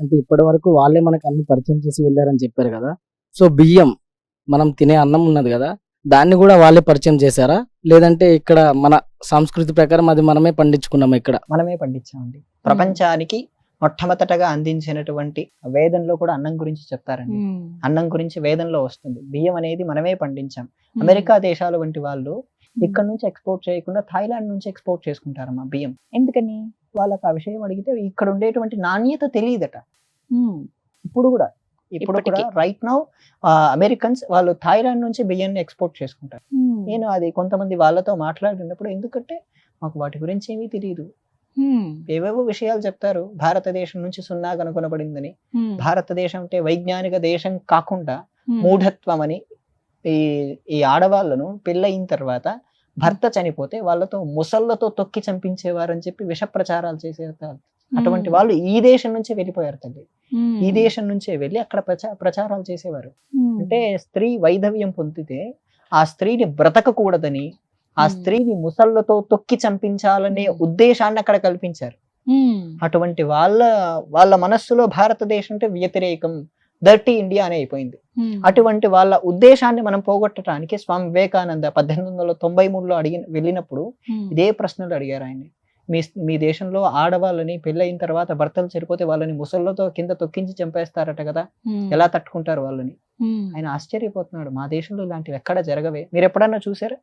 అంటే ఇప్పటి వరకు వాళ్ళే మనకు అన్ని పరిచయం చేసి వెళ్ళారని చెప్పారు కదా. సో బియ్యం మనం తినే అన్నం ఉన్నది కదా దాన్ని కూడా వాళ్ళే పరిచయం చేశారా? లేదంటే ఇక్కడ మన సంస్కృతి ప్రకారం అది మనమే పండించుకున్నాం ఇక్కడ? మనమే పండించామండి. ప్రపంచానికి మొట్టమొదటగా అందించినటువంటి వేదంలో కూడా అన్నం గురించి చెప్తారండి. అన్నం గురించి వేదంలో వస్తుంది. బియ్యం అనేది మనమే పండించాం. అమెరికా దేశాల వంటి వాళ్ళు ఇక్కడ నుంచి ఎక్స్పోర్ట్ చేయకుండా థాయిలాండ్ నుంచి ఎక్స్పోర్ట్ చేసుకుంటారమ్మా బియ్యం. ఎందుకని? వాళ్ళకి ఆ విషయం అడిగితే ఇక్కడ ఉండేటువంటి నాణ్యత తెలియదట. ఇప్పుడు కూడా. ఇప్పుడు కూడా. రైట్ నౌ అమెరికన్స్ వాళ్ళు థాయిలాండ్ నుంచి బియ్యాన్ని ఎక్స్పోర్ట్ చేసుకుంటారు. నేను అది కొంతమంది వాళ్ళతో మాట్లాడినప్పుడు ఎందుకంటే మాకు వాటి గురించి ఏమీ తెలియదు. ఏవేవో విషయాలు చెప్తారు. భారతదేశం నుంచి సున్నా కనుగొనబడిందని భారతదేశం అంటే వైజ్ఞానిక దేశం కాకుండా మూఢత్వం అని ఈ ఈ ఆడవాళ్ళను పెళ్ళయిన తర్వాత భర్త చనిపోతే వాళ్ళతో ముసళ్ళతో తొక్కి చంపించేవారు అని చెప్పి విష ప్రచారాలు చేసేవారు అటువంటి వాళ్ళు ఈ దేశం నుంచి వెళ్ళిపోయారు తల్లి. ఈ దేశం నుంచే వెళ్ళి అక్కడ ప్రచా ప్రచారాలు చేసేవారు. అంటే స్త్రీ వైధవ్యం పొందితే ఆ స్త్రీని బ్రతకకూడదని ఆ. స్త్రీని ముసళ్ళతో తొక్కి చంపించాలనే. ఉద్దేశాన్ని అక్కడ కల్పించారు. అటువంటి వాళ్ళ వాళ్ళ మనస్సులో భారతదేశం అంటే వ్యతిరేకం. దర్టీ ఇండియా అని అయిపోయింది. అటువంటి వాళ్ళ ఉద్దేశాన్ని మనం పోగొట్టడానికి స్వామి వివేకానంద పద్దెనిమిది వందల తొంభై మూడులో అడిగి వెళ్ళినప్పుడు ఇదే ప్రశ్నలు అడిగారు ఆయన మీ మీ దేశంలో ఆడవాళ్ళని పెళ్ళయిన తర్వాత భర్తలు చనిపోతే వాళ్ళని ముసళ్ళతో కింద తొక్కించి చంపేస్తారట కదా. ఎలా తట్టుకుంటారు వాళ్ళని? ఆయన ఆశ్చర్యపోతున్నాడు. మా దేశంలో ఇలాంటివి ఎక్కడ జరగవే. మీరు ఎప్పుడన్నా చూసారా?